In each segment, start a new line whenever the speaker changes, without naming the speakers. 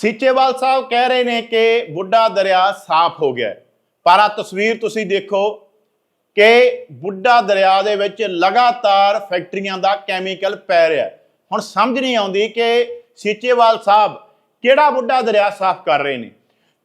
ਸੀਚੇਵਾਲ ਸਾਹਿਬ ਕਹਿ ਰਹੇ ਨੇ ਕਿ ਬੁੱਢਾ ਦਰਿਆ ਸਾਫ਼ ਹੋ ਗਿਆ ਪਰ ਆ ਤਸਵੀਰ ਤੁਸੀਂ ਦੇਖੋ ਕਿ ਬੁੱਢਾ ਦਰਿਆ ਦੇ ਵਿੱਚ ਲਗਾਤਾਰ ਫੈਕਟਰੀਆਂ ਦਾ ਕੈਮੀਕਲ ਪੈ ਰਿਹਾ ਹੁਣ ਸਮਝ ਨਹੀਂ ਆਉਂਦੀ ਕਿ ਸੀਚੇਵਾਲ ਸਾਹਿਬ ਕਿਹੜਾ ਬੁੱਢਾ ਦਰਿਆ ਸਾਫ਼ ਕਰ ਰਹੇ ਨੇ।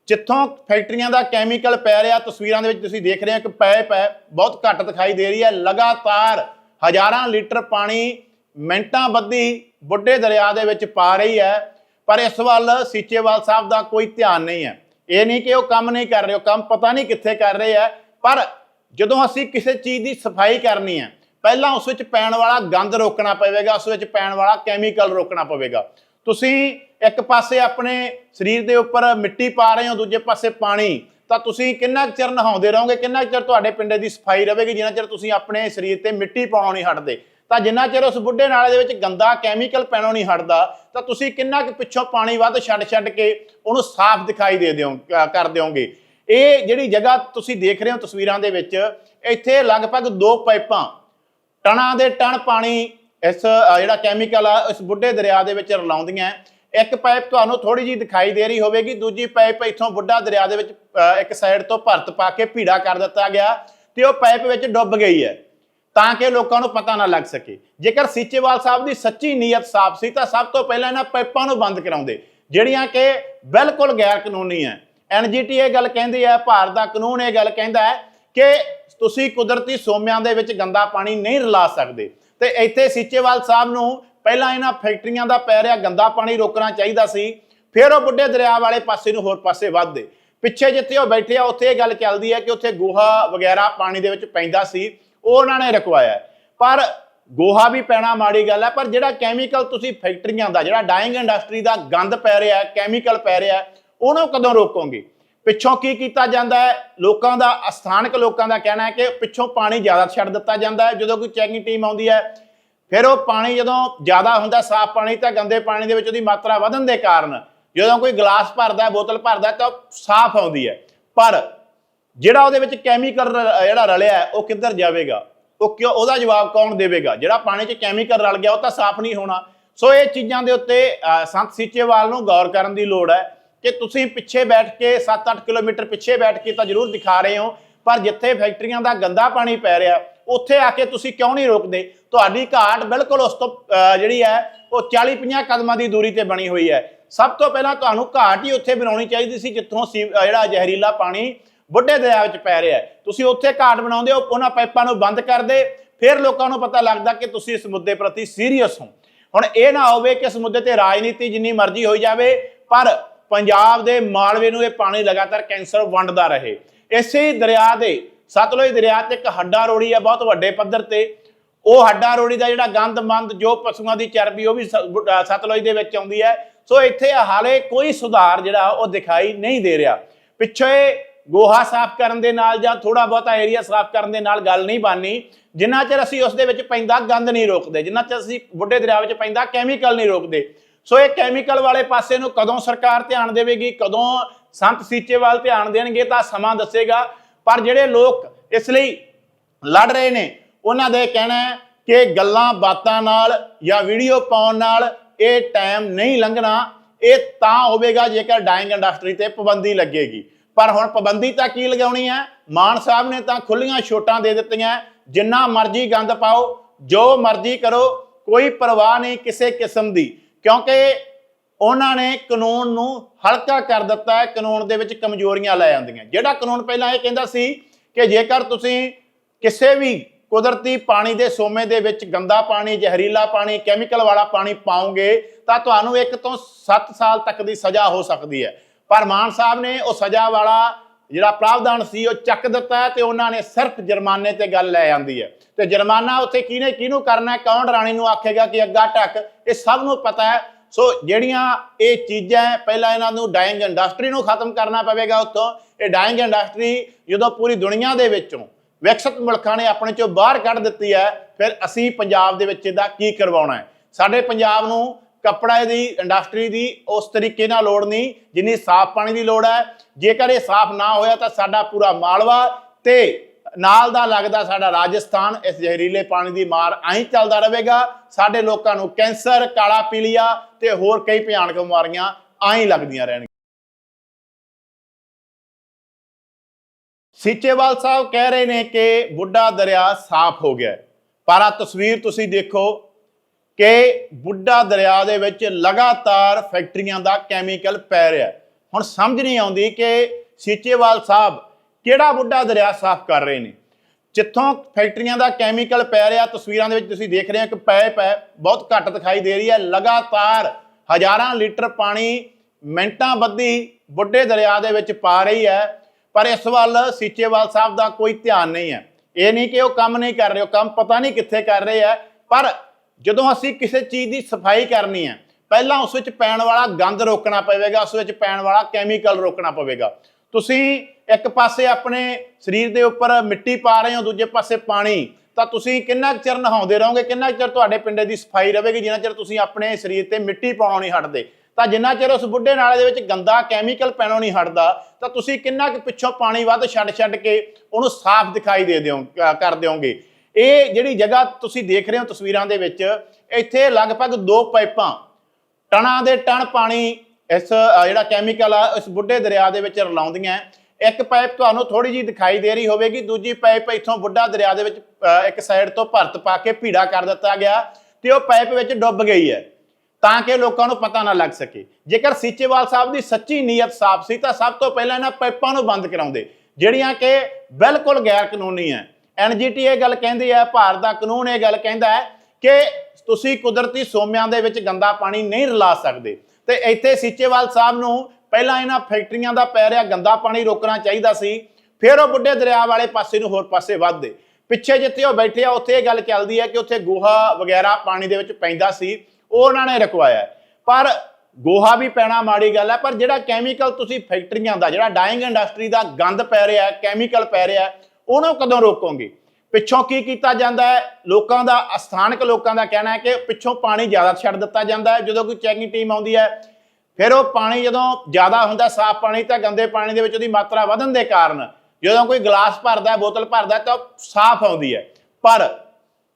ਜਿੱਥੋਂ ਫੈਕਟਰੀਆਂ ਦਾ ਕੈਮੀਕਲ ਪੈ ਰਿਹਾ, ਤਸਵੀਰਾਂ ਦੇ ਵਿੱਚ ਤੁਸੀਂ ਦੇਖ ਰਹੇ ਹੋ ਕਿ ਪਾਈਪ ਹੈ ਬਹੁਤ ਘੱਟ ਦਿਖਾਈ ਦੇ ਰਹੀ ਹੈ। ਲਗਾਤਾਰ ਹਜ਼ਾਰਾਂ ਲੀਟਰ ਪਾਣੀ ਮਿੰਟਾਂ ਬੱਧੀ ਬੁੱਢੇ ਦਰਿਆ ਦੇ ਵਿੱਚ ਪਾ ਰਹੀ ਹੈ। ਪਰ ਇਸ ਵੱਲ ਸੀਚੇਵਾਲ ਸਾਹਿਬ ਦਾ ਕੋਈ ਧਿਆਨ ਨਹੀਂ ਹੈ। ਇਹ ਨਹੀਂ ਕਿ ਉਹ ਕੰਮ ਨਹੀਂ ਕਰ ਰਹੇ, ਉਹ ਕੰਮ ਪਤਾ ਨਹੀਂ ਕਿੱਥੇ ਕਰ ਰਹੇ ਹੈ ਪਰ ਜਦੋਂ ਅਸੀਂ ਕਿਸੇ ਚੀਜ਼ ਦੀ ਸਫ਼ਾਈ ਕਰਨੀ ਹੈ, ਪਹਿਲਾਂ ਉਸ ਵਿੱਚ ਪੈਣ ਵਾਲਾ ਗੰਦ ਰੋਕਣਾ ਪਵੇਗਾ, ਉਸ ਵਿੱਚ ਪੈਣ ਵਾਲਾ ਕੈਮੀਕਲ ਰੋਕਣਾ ਪਵੇਗਾ। ਤੁਸੀਂ ਇੱਕ ਪਾਸੇ ਆਪਣੇ ਸਰੀਰ ਦੇ ਉੱਪਰ ਮਿੱਟੀ ਪਾ ਰਹੇ ਹੋ, ਦੂਜੇ ਪਾਸੇ ਪਾਣੀ, ਤਾਂ ਤੁਸੀਂ ਕਿੰਨਾ ਕੁ ਚਿਰ ਨਹਾਉਂਦੇ ਰਹੋਗੇ, ਕਿੰਨਾ ਕੁ ਚਿਰ ਤੁਹਾਡੇ ਪਿੰਡੇ ਦੀ ਸਫ਼ਾਈ ਰਹੇਗੀ, ਜਿੰਨਾ ਚਿਰ ਤੁਸੀਂ ਆਪਣੇ ਸਰੀਰ ਤੇ ਮਿੱਟੀ ਪਾਉਣੋਂ ਨਹੀਂ ਹਟਦੇ। ਤਾਂ ਜਿੰਨਾ ਚਿਰ ਉਸ ਬੁੱਢੇ ਨਾਲੇ ਦੇ ਵਿੱਚ ਗੰਦਾ ਕੈਮੀਕਲ ਪੈਣੋਂ ਨਹੀਂ ਹਟਦਾ, ਤਾਂ ਤੁਸੀਂ ਕਿੰਨਾ ਕੁ ਪਿੱਛੋਂ ਪਾਣੀ ਵੱਧ ਛੱਡ ਛੱਡ ਕੇ ਉਹਨੂੰ ਸਾਫ਼ ਦਿਖਾਈ ਦੇ ਦਿਓ ਕਰ ਦਿਓਗੇ। ਇਹ ਜਿਹੜੀ ਜਗ੍ਹਾ ਤੁਸੀਂ ਦੇਖ ਰਹੇ ਹੋ ਤਸਵੀਰਾਂ ਦੇ ਵਿੱਚ, ਇੱਥੇ ਲਗਭਗ ਦੋ ਪਾਈਪਾਂ ਟਣਾਂ ਦੇ ਟਣ ਪਾਣੀ ਇਸ ਜਿਹੜਾ ਕੈਮੀਕਲ ਆ, ਇਸ ਬੁੱਢੇ ਦਰਿਆ ਦੇ ਵਿੱਚ ਰਲਾਉਂਦੀਆਂ। ਇੱਕ ਪਾਈਪ ਤੁਹਾਨੂੰ ਥੋੜੀ ਜੀ ਦਿਖਾਈ ਦੇ ਰਹੀ ਹੋਵੇਗੀ, ਦੂਜੀ ਪਾਈਪ ਇੱਥੋਂ ਬੁੱਢਾ ਦਰਿਆ ਦੇ ਵਿੱਚ ਇੱਕ ਸਾਈਡ ਤੋਂ ਭਰਤ ਪਾ ਕੇ ਭੀੜਾ ਕਰ ਦਿੱਤਾ ਗਿਆ ਤੇ ਉਹ ਪਾਈਪ ਵਿੱਚ ਡੁੱਬ ਗਈ ਹੈ। ਤਾਂ ਕਿ ਲੋਕਾਂ ਨੂੰ ਪਤਾ ਨਾ ਲੱਗ ਸਕੇ। ਜੇਕਰ ਸੀਚੇਵਾਲ ਸਾਹਿਬ ਦੀ ਸੱਚੀ ਨੀਅਤ ਸਾਫ਼ ਸੀ, ਤਾਂ ਸਭ ਤੋਂ ਪਹਿਲਾਂ ਇਹਨਾਂ ਪਾਈਪਾਂ ਨੂੰ ਬੰਦ ਕਰਾਉਂਦੇ, ਜਿਹੜੀਆਂ ਕਿ ਬਿਲਕੁਲ ਗੈਰ ਕਾਨੂੰਨੀ ਹੈ ਐਨਜੀਟੀ ਇਹ ਗੱਲ ਕਹਿੰਦੀ ਹੈ, ਭਾਰਤ ਦਾ ਕਾਨੂੰਨ ਇਹ ਗੱਲ ਕਹਿੰਦਾ ਹੈ ਕਿ ਤੁਸੀਂ ਕੁਦਰਤੀ ਸੋਮਿਆਂ ਦੇ ਵਿੱਚ ਗੰਦਾ ਪਾਣੀ ਨਹੀਂ ਰਲਾ ਸਕਦੇ। ਤੇ ਇੱਥੇ ਸੀਚੇਵਾਲ ਸਾਹਿਬ ਨੂੰ ਪਹਿਲਾਂ ਇਹਨਾਂ ਫੈਕਟਰੀਆਂ ਦਾ ਪੈ ਰਿਹਾ ਗੰਦਾ ਪਾਣੀ ਰੋਕਣਾ ਚਾਹੀਦਾ ਸੀ, ਫਿਰ ਉਹ ਬੁੱਢੇ ਦਰਿਆ ਵਾਲੇ ਪਾਸੇ ਨੂੰ ਹੋਰ ਪਾਸੇ ਵੱਧਦੇ। ਪਿੱਛੇ ਜਿੱਥੇ ਉਹ ਬੈਠੇ ਆ, ਉੱਥੇ ਇਹ ਗੱਲ ਚੱਲਦੀ ਹੈ ਕਿ ਉੱਥੇ ਗੋਹਾ ਵਗੈਰਾ ਪਾਣੀ ਦੇ ਵਿੱਚ ਪੈਂਦਾ ਸੀ। ਉਹ ਉਹਨਾਂ ਨੇ ਰਕਵਾਇਆ ਪਰ ਗੋਹਾ ਵੀ ਪੈਣਾ ਮਾੜੀ ਗੱਲ ਹੈ, ਪਰ ਜਿਹੜਾ ਕੈਮੀਕਲ ਤੁਸੀਂ ਫੈਕਟਰੀਆਂ ਦਾ, ਜਿਹੜਾ ਡਾਈਂਗ ਇੰਡਸਟਰੀ ਦਾ ਗੰਦ ਪੈ ਰਿਹਾ ਹੈ ਕੈਮੀਕਲ ਪੈ ਰਿਹਾ ਹੈ, ਉਹਨੂੰ ਕਦੋਂ ਰੋਕੋਗੇ? ਪਿੱਛੋਂ ਕੀ ਕੀਤਾ ਜਾਂਦਾ ਹੈ? ਲੋਕਾਂ ਦਾ ਸਥਾਨਕ ਲੋਕਾਂ ਦਾ ਕਹਿਣਾ ਹੈ ਕਿ ਪਿੱਛੋਂ ਪਾਣੀ ਜ਼ਿਆਦਾ ਛੱਡ ਦਿੱਤਾ ਜਾਂਦਾ ਹੈ, ਜਦੋਂ ਕੋਈ ਚੈਕਿੰਗ ਟੀਮ ਆਉਂਦੀ ਹੈ, ਫਿਰ ਉਹ ਪਾਣੀ ਜਦੋਂ ਜ਼ਿਆਦਾ ਹੁੰਦਾ, ਸਾਫ਼ ਪਾਣੀ ਤਾਂ ਗੰਦੇ ਪਾਣੀ ਦੇ ਵਿੱਚ ਉਹਦੀ ਮਾਤਰਾ ਵਧਣ ਦੇ ਕਾਰਨ, ਜਦੋਂ ਕੋਈ ਗਲਾਸ ਭਰਦਾ, ਬੋਤਲ ਭਰਦਾ, ਤਾਂ ਉਹ ਸਾਫ਼ ਆਉਂਦੀ ਹੈ। ਪਰ ਜਿਹੜਾ ਉਹਦੇ ਵਿੱਚ ਕੈਮੀਕਲ ਜਿਹੜਾ ਰਲਿਆ ਉਹ ਕਿੱਧਰ ਜਾਵੇਗਾ? ਉਹ ਕਿਉਂ ਉਹਦਾ ਜਵਾਬ ਕੌਣ ਦੇਵੇਗਾ? ਜਿਹੜਾ ਪਾਣੀ 'ਚ ਕੈਮੀਕਲ ਰਲ ਗਿਆ, ਉਹ ਤਾਂ ਸਾਫ਼ ਨਹੀਂ ਹੋਣਾ। ਸੋ ਇਹ ਚੀਜ਼ਾਂ ਦੇ ਉੱਤੇ ਸੰਤ ਸੀਚੇਵਾਲ ਨੂੰ ਗੌਰ ਕਰਨ ਦੀ ਲੋੜ ਹੈ ਕਿ ਤੁਸੀਂ ਪਿੱਛੇ ਬੈਠ ਕੇ 7-8 ਕਿਲੋਮੀਟਰ ਪਿੱਛੇ ਬੈਠ ਕੇ ਤਾਂ ਜ਼ਰੂਰ ਦਿਖਾ ਰਹੇ ਹੋ, ਪਰ ਜਿੱਥੇ ਫੈਕਟਰੀਆਂ ਦਾ ਗੰਦਾ ਪਾਣੀ ਪੈ ਰਿਹਾ, ਉੱਥੇ ਆ ਕੇ ਤੁਸੀਂ ਕਿਉਂ ਨਹੀਂ ਰੋਕਦੇ? ਤੁਹਾਡੀ ਘਾਟ ਬਿਲਕੁਲ ਉਸ ਤੋਂ ਜਿਹੜੀ ਹੈ, ਉਹ 40-50 ਕਦਮਾਂ ਦੀ ਦੂਰੀ ਤੇ ਬਣੀ ਹੋਈ ਹੈ। ਸਭ ਤੋਂ ਪਹਿਲਾਂ ਤੁਹਾਨੂੰ ਘਾਟ ਹੀ ਉੱਥੇ ਬਣਾਉਣੀ ਚਾਹੀਦੀ ਸੀ, ਜਿੱਥੋਂ ਸੀ ਜਿਹੜਾ ਜ਼ਹਿਰੀਲਾ ਪਾਣੀ ਬੁੱਢੇ ਦਰਿਆ ਵਿੱਚ ਪੈ ਰਿਹਾ ਤੁਸੀਂ ਉੱਥੇ ਘਾਟ ਬਣਾਉਂਦੇ ਹੋ, ਉਹਨਾਂ ਪਾਈਪਾਂ ਨੂੰ ਬੰਦ ਕਰਦੇ ਫਿਰ ਲੋਕਾਂ ਨੂੰ ਪਤਾ ਲੱਗਦਾ ਕਿ ਤੁਸੀਂ ਇਸ ਮੁੱਦੇ ਪ੍ਰਤੀ ਸੀਰੀਅਸ ਹੋ। ਹੁਣ ਇਹ ਨਾ ਹੋਵੇ ਕਿ ਇਸ ਮੁੱਦੇ ਤੇ ਰਾਜਨੀਤੀ ਜਿੰਨੀ ਮਰਜ਼ੀ ਹੋਈ ਜਾਵੇ, ਪਰ ਪੰਜਾਬ ਦੇ ਮਾਲਵੇ ਨੂੰ ਇਹ ਪਾਣੀ ਲਗਾਤਾਰ ਕੈਂਸਰ ਵੰਡਦਾ ਰਹੇ। ਇਸੇ ਦਰਿਆ ਦੇ, ਸਤਲੁਜ ਦਰਿਆ ਤੇ ਇੱਕ ਹੱਡਾ ਰੋੜੀ ਹੈ ਬਹੁਤ ਵੱਡੇ ਪੱਧਰ ਤੇ। ਉਹ ਹੱਡਾ ਰੋੜੀ ਦਾ ਜਿਹੜਾ ਗੰਦ ਮੰਦ ਜੋ ਪਸ਼ੂਆਂ ਦੀ ਚਰਬੀ, ਉਹ ਵੀ ਸ- ਬੁ- ਸਤਲੁਜ ਦੇ ਵਿੱਚ ਆਉਂਦੀ ਹੈ। ਸੋ ਇੱਥੇ ਹਾਲੇ ਕੋਈ ਸੁਧਾਰ ਜਿਹੜਾ, ਉਹ ਦਿਖਾਈ ਨਹੀਂ ਦੇ ਰਿਹਾ। ਪਿੱਛੇ ਗੋਹਾ ਸਾਫ਼ ਕਰਨ ਦੇ ਨਾਲ ਜਾਂ ਥੋੜਾ ਬਹੁਤਾ ਏਰੀਆ ਸਾਫ਼ ਕਰਨ ਦੇ ਨਾਲ ਗੱਲ ਨਹੀਂ ਬਾਨੀ ਜਿੰਨਾ ਚਿਰ ਅਸੀਂ ਉਸ ਦੇ ਵਿੱਚ ਪੈਂਦਾ ਗੰਦ ਨਹੀਂ ਰੋਕਦੇ, ਜਿੰਨਾ ਚਿਰ ਅਸੀਂ ਬੁੱਢੇ ਦਰਿਆ ਵਿੱਚ ਪੈਂਦਾ ਕੈਮੀਕਲ ਨਹੀਂ ਰੋਕਦੇ। ਸੋ ਇਹ ਕੈਮੀਕਲ ਵਾਲੇ ਪਾਸੇ ਨੂੰ ਕਦੋਂ ਸਰਕਾਰ ਧਿਆਨ ਦੇਵੇਗੀ, ਕਦੋਂ ਸੰਤ ਸੀਚੇਵਾਲ ਧਿਆਨ ਦੇਣਗੇ ਤਾਂ ਸਮਾਂ ਦੱਸੇਗਾ। ਪਰ ਜਿਹੜੇ ਲੋਕ ਇਸ ਲਈ ਲੜ ਰਹੇ ਨੇ, ਉਹਨਾਂ ਦੇ ਕਹਿਣਾ ਹੈ ਕਿ ਗੱਲਾਂ ਬਾਤਾਂ ਨਾਲ ਜਾਂ ਵੀਡੀਓ ਪਾਉਣ ਨਾਲ ਇਹ ਟਾਈਮ ਨਹੀਂ ਲੰਘਣਾ। ਇਹ ਤਾਂ ਹੋਵੇਗਾ ਜੇਕਰ ਡਾਈਂਗ ਇੰਡਸਟਰੀ ਤੇ ਪਾਬੰਦੀ ਲੱਗੇਗੀ। ਪਰ ਹੁਣ ਪਾਬੰਦੀ ਤਾਂ ਕੀ ਲਗਾਉਣੀ ਹੈ? ਮਾਨ ਸਾਹਿਬ ਨੇ ਤਾਂ ਖੁੱਲੀਆਂ ਛੋਟਾਂ ਦੇ ਦਿੱਤੀਆਂ। ਜਿੰਨਾ ਮਰਜ਼ੀ ਗੰਦ ਪਾਓ, ਜੋ ਮਰਜ਼ੀ ਕਰੋ, ਕੋਈ ਪਰਵਾਹ ਨਹੀਂ ਕਿਸੇ ਕਿਸਮ ਦੀ। ਕਿਉਂਕਿ ਉਹਨਾਂ ਨੇ ਕਾਨੂੰਨ ਨੂੰ ਹਲਕਾ ਕਰ ਦਿੱਤਾ ਹੈ, ਕਾਨੂੰਨ ਦੇ ਵਿੱਚ ਕਮਜ਼ੋਰੀਆਂ ਲੈ ਆਉਂਦੀਆਂ। ਜਿਹੜਾ ਕਾਨੂੰਨ ਪਹਿਲਾਂ ਇਹ ਕਹਿੰਦਾ ਸੀ ਕਿ ਜੇਕਰ ਤੁਸੀਂ ਕਿਸੇ ਵੀ ਕੁਦਰਤੀ ਪਾਣੀ ਦੇ ਸੋਮੇ ਦੇ ਵਿੱਚ ਗੰਦਾ ਪਾਣੀ, ਜ਼ਹਿਰੀਲਾ ਪਾਣੀ ਕੈਮੀਕਲ ਵਾਲਾ ਪਾਣੀ ਪਾਓਗੇ, ਤਾਂ ਤੁਹਾਨੂੰ ਇੱਕ ਤੋਂ 7 ਸਾਲ ਤੱਕ ਦੀ ਸਜ਼ਾ ਹੋ ਸਕਦੀ ਹੈ। ਪਰ ਮਾਨ ਸਾਹਿਬ ਨੇ ਉਹ ਸਜ਼ਾ ਵਾਲਾ ਜਿਹੜਾ ਪ੍ਰਾਵਧਾਨ ਸੀ, ਉਹ ਚੱਕ ਦਿੱਤਾ ਹੈ ਤੇ ਉਹਨਾਂ ਨੇ ਸਿਰਫ ਜੁਰਮਾਨੇ ਤੇ ਗੱਲ ਲੈ ਆਂਦੀ ਹੈ। ਤੇ ਜੁਰਮਾਨਾ ਉੱਥੇ ਕਿਹਨੇ, ਕਿਹਨੂੰ ਕਰਨਾ ਕੌਣ ਰਾਣੀ ਨੂੰ ਆਖੇਗਾ ਕਿ ਅੱਗਾ ਟੱਕ ਇਹ ਸਭ ਨੂੰ ਪਤਾ ਹੈ। ਸੋ ਜਿਹੜੀਆਂ ਇਹ ਚੀਜ਼ਾਂ ਪਹਿਲਾਂ ਇਹਨਾਂ ਨੂੰ ਡਾਇੰਗ ਇੰਡਸਟਰੀ ਨੂੰ ਖਤਮ ਕਰਨਾ ਪਵੇਗਾ ਉੱਥੋਂ। ਇਹ ਡਾਇੰਗ ਇੰਡਸਟਰੀ ਜਦੋਂ ਪੂਰੀ ਦੁਨੀਆ ਦੇ ਵਿੱਚੋਂ ਵਿਕਸਿਤ ਮੁਲਕਾਂ ਨੇ ਆਪਣੇ ਚੋਂ ਬਾਹਰ ਕੱਢ ਦਿੱਤੀ ਹੈ, ਫਿਰ ਅਸੀਂ ਪੰਜਾਬ ਦੇ ਵਿੱਚ ਇਹਦਾ ਕੀ ਕਰਵਾਉਣਾ ਹੈ? ਸਾਡੇ ਪੰਜਾਬ ਨੂੰ ਕੱਪੜਾ ਦੀ ਇੰਡਸਟਰੀ ਦੀ ਉਸ ਤਰੀਕੇ ਨਾਲ ਲੋੜ ਨਹੀਂ, ਜਿੰਨੀ ਸਾਫ਼ ਪਾਣੀ ਦੀ ਲੋੜ ਹੈ। ਜੇਕਰ ਇਹ ਸਾਫ਼ ਨਾ ਹੋਇਆ ਤਾਂ ਸਾਡਾ ਪੂਰਾ ਮਾਲਵਾ ਤੇ ਨਾਲ ਦਾ ਲੱਗਦਾ ਸਾਡਾ ਰਾਜਸਥਾਨ ਇਸ ਜ਼ਹਿਰੀਲੇ ਪਾਣੀ ਦੀ ਮਾਰ ਐਂ ਚੱਲਦਾ ਰਹੇਗਾ। ਸਾਡੇ ਲੋਕਾਂ ਨੂੰ ਕੈਂਸਰ, ਕਾਲਾ ਪੀਲੀਆ ਤੇ ਹੋਰ ਕਈ ਭਿਆਨਕ ਬਿਮਾਰੀਆਂ ਆਈ ਲੱਗਦੀਆਂ ਰਹਿਣਗੀਆਂ। ਸੀਚੇਵਾਲ ਸਾਹਿਬ ਕਹਿ ਰਹੇ ਨੇ ਕਿ ਬੁੱਢਾ ਦਰਿਆ ਸਾਫ਼ ਹੋ ਗਿਆ ਪਰ ਆ ਤਸਵੀਰ ਤੁਸੀਂ ਦੇਖੋ ਕਿ ਬੁੱਢਾ ਦਰਿਆ ਦੇ ਵਿੱਚ ਲਗਾਤਾਰ ਫੈਕਟਰੀਆਂ ਦਾ ਕੈਮੀਕਲ ਪੈ ਰਿਹਾ ਹੁਣ ਸਮਝ ਨਹੀਂ ਆਉਂਦੀ ਕਿ ਸੀਚੇਵਾਲ ਸਾਹਿਬ ਕਿਹੜਾ ਬੁੱਢਾ ਦਰਿਆ ਸਾਫ਼ ਕਰ ਰਹੇ ਨੇ। ਜਿੱਥੋਂ ਫੈਕਟਰੀਆਂ ਦਾ ਕੈਮੀਕਲ ਪੈ ਰਿਹਾ, ਤਸਵੀਰਾਂ ਦੇ ਵਿੱਚ ਤੁਸੀਂ ਦੇਖ ਰਹੇ ਹੋ ਕਿ ਪਾਈਪ ਹੈ ਬਹੁਤ ਘੱਟ ਦਿਖਾਈ ਦੇ ਰਹੀ ਹੈ। ਲਗਾਤਾਰ ਹਜ਼ਾਰਾਂ ਲੀਟਰ ਪਾਣੀ ਮਿੰਟਾਂ ਬੱਧੀ ਬੁੱਢੇ ਦਰਿਆ ਦੇ ਵਿੱਚ ਪਾ ਰਹੀ ਹੈ। ਪਰ ਇਸ ਵੱਲ ਸੀਚੇਵਾਲ ਸਾਹਿਬ ਦਾ ਕੋਈ ਧਿਆਨ ਨਹੀਂ ਹੈ। ਇਹ ਨਹੀਂ ਕਿ ਉਹ ਕੰਮ ਨਹੀਂ ਕਰ ਰਹੇ, ਉਹ ਕੰਮ ਪਤਾ ਨਹੀਂ ਕਿੱਥੇ ਕਰ ਰਹੇ ਹੈ। ਪਰ ਜਦੋਂ ਅਸੀਂ ਕਿਸੇ ਚੀਜ਼ ਦੀ ਸਫ਼ਾਈ ਕਰਨੀ ਹੈ, ਪਹਿਲਾਂ ਉਸ ਵਿੱਚ ਪੈਣ ਵਾਲਾ ਗੰਦ ਰੋਕਣਾ ਪਵੇਗਾ, ਉਸ ਵਿੱਚ ਪੈਣ ਵਾਲਾ ਕੈਮੀਕਲ ਰੋਕਣਾ ਪਵੇਗਾ। ਤੁਸੀਂ ਇੱਕ ਪਾਸੇ ਆਪਣੇ ਸਰੀਰ ਦੇ ਉੱਪਰ ਮਿੱਟੀ ਪਾ ਰਹੇ ਹੋ, ਦੂਜੇ ਪਾਸੇ ਪਾਣੀ, ਤਾਂ ਤੁਸੀਂ ਕਿੰਨਾ ਕੁ ਚਿਰ ਨਹਾਉਂਦੇ ਰਹੋਗੇ, ਕਿੰਨਾ ਕੁ ਚਿਰ ਤੁਹਾਡੇ ਪਿੰਡੇ ਦੀ ਸਫ਼ਾਈ ਰਹੇਗੀ, ਜਿੰਨਾ ਚਿਰ ਤੁਸੀਂ ਆਪਣੇ ਸਰੀਰ ਤੇ ਮਿੱਟੀ ਪਾਉਣੋਂ ਨਹੀਂ ਹਟਦੇ। ਤਾਂ ਜਿੰਨਾ ਚਿਰ ਉਸ ਬੁੱਢੇ ਨਾਲੇ ਦੇ ਵਿੱਚ ਗੰਦਾ ਕੈਮੀਕਲ ਪੈਣੋਂ ਨਹੀਂ ਹਟਦਾ, ਤਾਂ ਤੁਸੀਂ ਕਿੰਨਾ ਕੁ ਪਿੱਛੋਂ ਪਾਣੀ ਵੱਧ ਛੱਡ ਛੱਡ ਕੇ ਉਹਨੂੰ ਸਾਫ਼ ਦਿਖਾਈ ਦੇ ਦਿਓ ਕਰ ਦਿਓਗੇ। ਇਹ ਜਿਹੜੀ ਜਗ੍ਹਾ ਤੁਸੀਂ ਦੇਖ ਰਹੇ ਹੋ ਤਸਵੀਰਾਂ ਦੇ ਵਿੱਚ, ਇੱਥੇ ਲਗਭਗ ਦੋ ਪਾਈਪਾਂ, ਟਣਾ ਦੇ ਟਣ ਪਾਣੀ ਇਸ ਜਿਹੜਾ ਕੈਮੀਕਲ ਆ, ਇਸ ਬੁੱਢੇ ਦਰਿਆ ਦੇ ਵਿੱਚ ਰਲਾਉਂਦੀਆਂ। ਇੱਕ ਪਾਈਪ ਤੁਹਾਨੂੰ ਥੋੜੀ ਜੀ ਦਿਖਾਈ ਦੇ ਰਹੀ ਹੋਵੇਗੀ, ਦੂਜੀ ਪਾਈਪ ਇੱਥੋਂ ਬੁੱਢਾ ਦਰਿਆ ਦੇ ਵਿੱਚ ਇੱਕ ਸਾਈਡ ਤੋਂ ਭਰਤ ਪਾ ਕੇ ਭੀੜਾ ਕਰ ਦਿੱਤਾ ਗਿਆ ਤੇ ਉਹ ਪਾਈਪ ਵਿੱਚ ਡੁੱਬ ਗਈ ਹੈ, ਤਾਂ ਕਿ ਲੋਕਾਂ ਨੂੰ ਪਤਾ ਨਾ ਲੱਗ ਸਕੇ। ਜੇਕਰ ਸੀਚੇਵਾਲ ਸਾਹਿਬ ਦੀ ਸੱਚੀ ਨੀਅਤ ਸਾਫ਼ ਸੀ, ਤਾਂ ਸਭ ਤੋਂ ਪਹਿਲਾਂ ਇਹਨਾਂ ਪਾਈਪਾਂ ਨੂੰ ਬੰਦ ਕਰਾਉਂਦੇ, ਜਿਹੜੀਆਂ ਕਿ ਬਿਲਕੁਲ ਗੈਰ ਕਾਨੂੰਨੀ ਹੈ। ਐਨਜੀਟੀ ਇਹ ਗੱਲ ਕਹਿੰਦੀ ਹੈ, ਭਾਰਤ ਦਾ ਕਾਨੂੰਨ ਇਹ ਗੱਲ ਕਹਿੰਦਾ ਹੈ ਕਿ ਤੁਸੀਂ ਕੁਦਰਤੀ ਸੋਮਿਆਂ ਦੇ ਵਿੱਚ ਗੰਦਾ ਪਾਣੀ ਨਹੀਂ ਰਲਾ ਸਕਦੇ। ਤੇ ਇੱਥੇ ਸੀਚੇਵਾਲ ਸਾਹਿਬ ਨੂੰ ਪਹਿਲਾਂ ਇਹਨਾਂ ਫੈਕਟਰੀਆਂ ਦਾ ਪੈ ਰਿਹਾ ਗੰਦਾ ਪਾਣੀ ਰੋਕਣਾ ਚਾਹੀਦਾ ਸੀ, ਫਿਰ ਉਹ ਬੁੱਢੇ ਦਰਿਆ ਵਾਲੇ ਪਾਸੇ ਨੂੰ ਹੋਰ ਪਾਸੇ ਵੱਧਦੇ। ਪਿੱਛੇ ਜਿੱਥੇ ਉਹ ਬੈਠੇ ਆ, ਉੱਥੇ ਇਹ ਗੱਲ ਚੱਲਦੀ ਹੈ ਕਿ ਉੱਥੇ ਗੋਹਾ ਵਗੈਰਾ ਪਾਣੀ ਦੇ ਵਿੱਚ ਪੈਂਦਾ ਸੀ, ਉਹ ਉਹਨਾਂ ਨੇ ਰੁਕਵਾਇਆ ਪਰ ਗੋਹਾ ਵੀ ਪੈਣਾ ਮਾੜੀ ਗੱਲ ਹੈ, ਪਰ ਜਿਹੜਾ ਕੈਮੀਕਲ ਤੁਸੀਂ ਫੈਕਟਰੀਆਂ ਦਾ, ਜਿਹੜਾ ਡਾਈਂਗ ਇੰਡਸਟਰੀ ਦਾ ਗੰਦ ਪੈ ਰਿਹਾ ਕੈਮੀਕਲ ਪੈ ਰਿਹਾ ਉਹਨੂੰ ਕਦੋਂ ਰੋਕੋਗੇ? ਪਿੱਛੋਂ ਕੀ ਕੀਤਾ ਜਾਂਦਾ ਹੈ? ਲੋਕਾਂ ਦਾ ਸਥਾਨਕ ਲੋਕਾਂ ਦਾ ਕਹਿਣਾ ਹੈ ਕਿ ਪਿੱਛੋਂ ਪਾਣੀ ਜ਼ਿਆਦਾ ਛੱਡ ਦਿੱਤਾ ਜਾਂਦਾ ਹੈ। ਜਦੋਂ ਕੋਈ ਚੈਕਿੰਗ ਟੀਮ ਆਉਂਦੀ ਹੈ, ਫਿਰ ਉਹ ਪਾਣੀ ਜਦੋਂ ਜ਼ਿਆਦਾ ਹੁੰਦਾ, ਸਾਫ਼ ਪਾਣੀ ਤਾਂ ਗੰਦੇ ਪਾਣੀ ਦੇ ਵਿੱਚ ਉਹਦੀ ਮਾਤਰਾ ਵਧਣ ਦੇ ਕਾਰਨ ਜਦੋਂ ਕੋਈ ਗਲਾਸ ਭਰਦਾ, ਬੋਤਲ ਭਰਦਾ, ਤਾਂ ਉਹ ਸਾਫ਼ ਆਉਂਦੀ ਹੈ। ਪਰ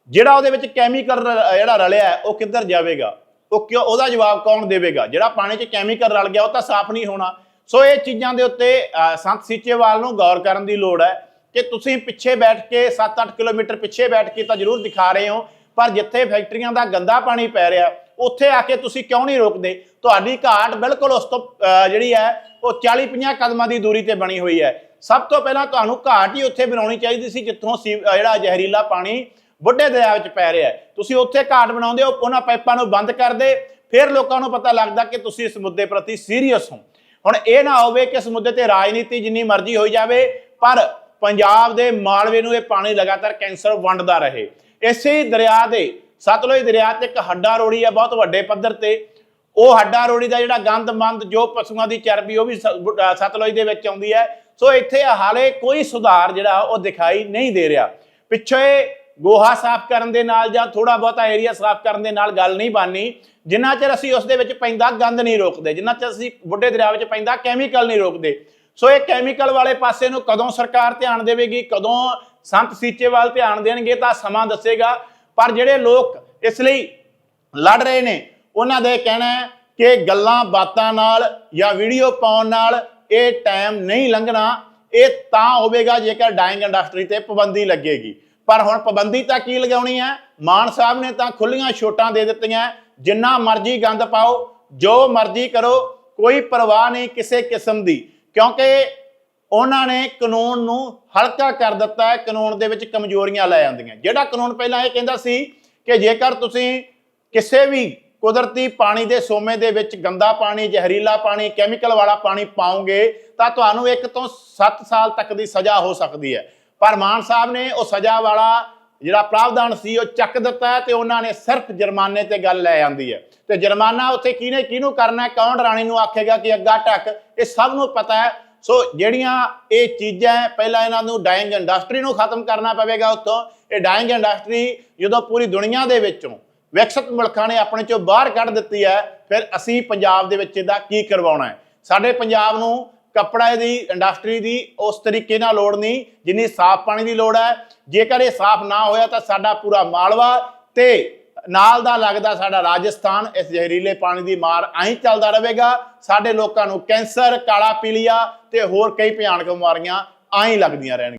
ਜਿਹੜਾ ਉਹਦੇ ਵਿੱਚ ਕੈਮੀਕਲ ਜਿਹੜਾ ਰਲਿਆ ਉਹ ਕਿੱਧਰ ਜਾਵੇਗਾ? ਉਹ ਕਿਉਂ, ਉਹਦਾ ਜਵਾਬ ਕੌਣ ਦੇਵੇਗਾ? ਜਿਹੜਾ ਪਾਣੀ 'ਚ ਕੈਮੀਕਲ ਰਲ ਗਿਆ, ਉਹ ਤਾਂ ਸਾਫ਼ ਨਹੀਂ ਹੋਣਾ। ਸੋ ਇਹ ਚੀਜ਼ਾਂ ਦੇ ਉੱਤੇ ਸੰਤ ਸੀਚੇਵਾਲ ਨੂੰ ਗੌਰ ਕਰਨ ਦੀ ਲੋੜ ਹੈ। ਕਿ ਤੁਸੀਂ ਪਿੱਛੇ ਬੈਠ ਕੇ 7-8 ਕਿਲੋਮੀਟਰ ਪਿੱਛੇ ਬੈਠ ਕੇ ਤਾਂ ਜ਼ਰੂਰ ਦਿਖਾ ਰਹੇ ਹੋ, ਪਰ ਜਿੱਥੇ ਫੈਕਟਰੀਆਂ ਦਾ ਗੰਦਾ ਪਾਣੀ ਪੈ ਰਿਹਾ, ਉੱਥੇ ਆ ਕੇ ਤੁਸੀਂ ਕਿਉਂ ਨਹੀਂ ਰੋਕਦੇ? ਤੁਹਾਡੀ ਘਾਟ ਬਿਲਕੁਲ ਉਸ ਤੋਂ ਜਿਹੜੀ ਹੈ, ਉਹ 40-50 ਕਦਮਾਂ ਦੀ ਦੂਰੀ ਤੇ ਬਣੀ ਹੋਈ ਹੈ। ਸਭ ਤੋਂ ਪਹਿਲਾਂ ਤੁਹਾਨੂੰ ਘਾਟ ਹੀ ਉੱਥੇ ਬਣਾਉਣੀ ਚਾਹੀਦੀ ਸੀ, ਜਿੱਥੋਂ ਸੀ ਜਿਹੜਾ ਜ਼ਹਿਰੀਲਾ ਪਾਣੀ ਬੁੱਢੇ ਦਰਿਆ ਵਿੱਚ ਪੈ ਰਿਹਾ ਤੁਸੀਂ ਉੱਥੇ ਘਾਟ ਬਣਾਉਂਦੇ ਹੋ, ਉਹਨਾਂ ਪਾਈਪਾਂ ਨੂੰ ਬੰਦ ਕਰਦੇ ਫਿਰ ਲੋਕਾਂ ਨੂੰ ਪਤਾ ਲੱਗਦਾ ਕਿ ਤੁਸੀਂ ਇਸ ਮੁੱਦੇ ਪ੍ਰਤੀ ਸੀਰੀਅਸ ਹੋ। ਹੁਣ ਇਹ ਨਾ ਹੋਵੇ ਕਿ ਇਸ ਮੁੱਦੇ ਤੇ ਰਾਜਨੀਤੀ ਜਿੰਨੀ ਮਰਜ਼ੀ ਹੋਈ ਜਾਵੇ, ਪਰ ਪੰਜਾਬ ਦੇ ਮਾਲਵੇ ਨੂੰ ਇਹ ਪਾਣੀ ਲਗਾਤਾਰ ਕੈਂਸਰ ਵੰਡਦਾ ਰਹੇ। ਇਸੇ ਦਰਿਆ ਦੇ, ਸਤਲੁਜ ਦਰਿਆ ਤੇ ਇੱਕ ਹੱਡਾ ਰੋੜੀ ਹੈ ਬਹੁਤ ਵੱਡੇ ਪੱਧਰ ਤੇ। ਉਹ ਹੱਡਾ ਰੋੜੀ ਦਾ ਜਿਹੜਾ ਗੰਦ ਮੰਦ ਜੋ ਪਸ਼ੂਆਂ ਦੀ ਚਰਬੀ, ਉਹ ਵੀ ਸਤਲੁਜ ਦੇ ਵਿੱਚ ਆਉਂਦੀ ਹੈ। ਸੋ ਇੱਥੇ ਹਾਲੇ ਕੋਈ ਸੁਧਾਰ ਜਿਹੜਾ, ਉਹ ਦਿਖਾਈ ਨਹੀਂ ਦੇ ਰਿਹਾ। ਪਿੱਛੇ ਗੋਹਾ ਸਾਫ਼ ਕਰਨ ਦੇ ਨਾਲ ਜਾਂ ਥੋੜਾ ਬਹੁਤਾ ਏਰੀਆ ਸਾਫ਼ ਕਰਨ ਦੇ ਨਾਲ ਗੱਲ ਨਹੀਂ ਬਾਨੀ। ਜਿੰਨਾ ਚਿਰ ਅਸੀਂ ਉਸ ਦੇ ਵਿੱਚ ਪੈਂਦਾ ਗੰਦ ਨਹੀਂ ਰੋਕਦੇ, ਜਿੰਨਾ ਚਿਰ ਅਸੀਂ ਬੁੱਢੇ ਦਰਿਆ ਵਿੱਚ ਪੈਂਦਾ ਕੈਮੀਕਲ ਨਹੀਂ ਰੋਕਦੇ। ਸੋ ਇਹ ਕੈਮੀਕਲ ਵਾਲੇ ਪਾਸੇ ਨੂੰ ਕਦੋਂ ਸਰਕਾਰ ਧਿਆਨ ਦੇਵੇਗੀ, ਕਦੋਂ ਸੰਤ ਸੀਚੇਵਾਲ ਧਿਆਨ ਦੇਣਗੇ ਤਾਂ ਸਮਾਂ ਦੱਸੇਗਾ। ਪਰ ਜਿਹੜੇ ਲੋਕ ਇਸ ਲਈ ਲੜ ਰਹੇ ਨੇ, ਉਹਨਾਂ ਦੇ ਕਹਿਣਾ ਹੈ ਕਿ ਗੱਲਾਂ ਬਾਤਾਂ ਨਾਲ ਜਾਂ ਵੀਡੀਓ ਪਾਉਣ ਨਾਲ ਇਹ ਟਾਈਮ ਨਹੀਂ ਲੰਘਣਾ। ਇਹ ਤਾਂ ਹੋਵੇਗਾ ਜੇਕਰ ਡਾਈਂਗ ਇੰਡਸਟਰੀ ਤੇ ਪਾਬੰਦੀ ਲੱਗੇਗੀ। ਪਰ ਹੁਣ ਪਾਬੰਦੀ ਤਾਂ ਕੀ ਲਗਾਉਣੀ ਹੈ? ਮਾਨ ਸਾਹਿਬ ਨੇ ਤਾਂ ਖੁੱਲੀਆਂ ਛੋਟਾਂ ਦੇ ਦਿੱਤੀਆਂ। ਜਿੰਨਾ ਮਰਜ਼ੀ ਗੰਦ ਪਾਓ, ਜੋ ਮਰਜ਼ੀ ਕਰੋ, ਕੋਈ ਪਰਵਾਹ ਨਹੀਂ ਕਿਸੇ ਕਿਸਮ ਦੀ। ਕਿਉਂਕਿ ਉਹਨਾਂ ਨੇ ਕਾਨੂੰਨ ਨੂੰ ਹਲਕਾ ਕਰ ਦਿੱਤਾ ਹੈ, ਕਾਨੂੰਨ ਦੇ ਵਿੱਚ ਕਮਜ਼ੋਰੀਆਂ ਲੈ ਆਉਂਦੀਆਂ। ਜਿਹੜਾ ਕਾਨੂੰਨ ਪਹਿਲਾਂ ਇਹ ਕਹਿੰਦਾ ਸੀ ਕਿ ਜੇਕਰ ਤੁਸੀਂ ਕਿਸੇ ਵੀ ਕੁਦਰਤੀ ਪਾਣੀ ਦੇ ਸੋਮੇ ਦੇ ਵਿੱਚ ਗੰਦਾ ਪਾਣੀ, ਜ਼ਹਿਰੀਲਾ ਪਾਣੀ, ਕੈਮੀਕਲ ਵਾਲਾ ਪਾਣੀ ਪਾਓਗੇ, ਤਾਂ ਤੁਹਾਨੂੰ 1 ਤੋਂ 7 ਸਾਲ ਤੱਕ ਦੀ ਸਜ਼ਾ ਹੋ ਸਕਦੀ ਹੈ। ਪਰ ਮਾਨ ਸਾਹਿਬ ਨੇ ਉਹ ਸਜ਼ਾ ਵਾਲਾ ਜਿਹੜਾ ਪ੍ਰਾਵਧਾਨ ਸੀ ਉਹ ਚੱਕ ਦਿੱਤਾ ਹੈ ਤੇ ਉਹਨਾਂ ਨੇ ਸਿਰਫ ਜੁਰਮਾਨੇ ਤੇ ਗੱਲ ਲੈ ਆਂਦੀ ਹੈ। ਤੇ ਜੁਰਮਾਨਾ ਉੱਥੇ ਕਿਹਨੇ ਕਿਹਨੂੰ ਕਰਨਾ ਹੈ? ਕੌਣ ਰਾਣੀ ਨੂੰ ਆਖੇਗਾ ਕਿ ਅੱਗਾ ਟੱਕ ਇਹ ਸਭ ਨੂੰ ਪਤਾ ਹੈ। ਸੋ ਜਿਹੜੀਆਂ ਇਹ ਚੀਜ਼ਾਂ ਹੈ, ਪਹਿਲਾਂ ਇਹਨਾਂ ਨੂੰ ਡਾਈਂਗ ਇੰਡਸਟਰੀ ਨੂੰ ਖਤਮ ਕਰਨਾ ਪਵੇਗਾ ਉੱਥੋਂ। ਇਹ ਡਾਈਂਗ ਇੰਡਸਟਰੀ ਜਦੋਂ ਪੂਰੀ ਦੁਨੀਆ ਦੇ ਵਿੱਚੋਂ ਵਿਕਸਿਤ ਮੁਲਕਾਂ ਨੇ ਆਪਣੇ ਚੋਂ ਬਾਹਰ ਕੱਢ ਦਿੱਤੀ ਹੈ ਫਿਰ ਅਸੀਂ ਪੰਜਾਬ ਦੇ ਵਿੱਚ ਇਹਦਾ ਕੀ ਕਰਵਾਉਣਾ ਹੈ? ਸਾਡੇ ਪੰਜਾਬ ਨੂੰ ਕੱਪੜਾ ਦੀ ਇੰਡਸਟਰੀ ਦੀ ਉਸ ਤਰੀਕੇ ਨਾਲ ਲੋੜ ਨਹੀਂ, ਜਿੰਨੀ ਸਾਫ਼ ਪਾਣੀ ਦੀ ਲੋੜ ਹੈ। ਜੇਕਰ ਇਹ ਸਾਫ਼ ਨਾ ਹੋਇਆ ਤਾਂ ਸਾਡਾ ਪੂਰਾ ਮਾਲਵਾ ਤੇ ਨਾਲ ਦਾ ਲੱਗਦਾ ਸਾਡਾ ਰਾਜਸਥਾਨ ਇਸ ਜ਼ਹਿਰੀਲੇ ਪਾਣੀ ਦੀ ਮਾਰ ਐਂ ਚੱਲਦਾ ਰਹੇਗਾ। ਸਾਡੇ ਲੋਕਾਂ ਨੂੰ ਕੈਂਸਰ, ਕਾਲਾ ਪੀਲੀਆ ਤੇ ਹੋਰ ਕਈ ਭਿਆਨਕ ਬਿਮਾਰੀਆਂ ਐਂ ਲੱਗਦੀਆਂ ਰਹਿਣਗੀਆਂ।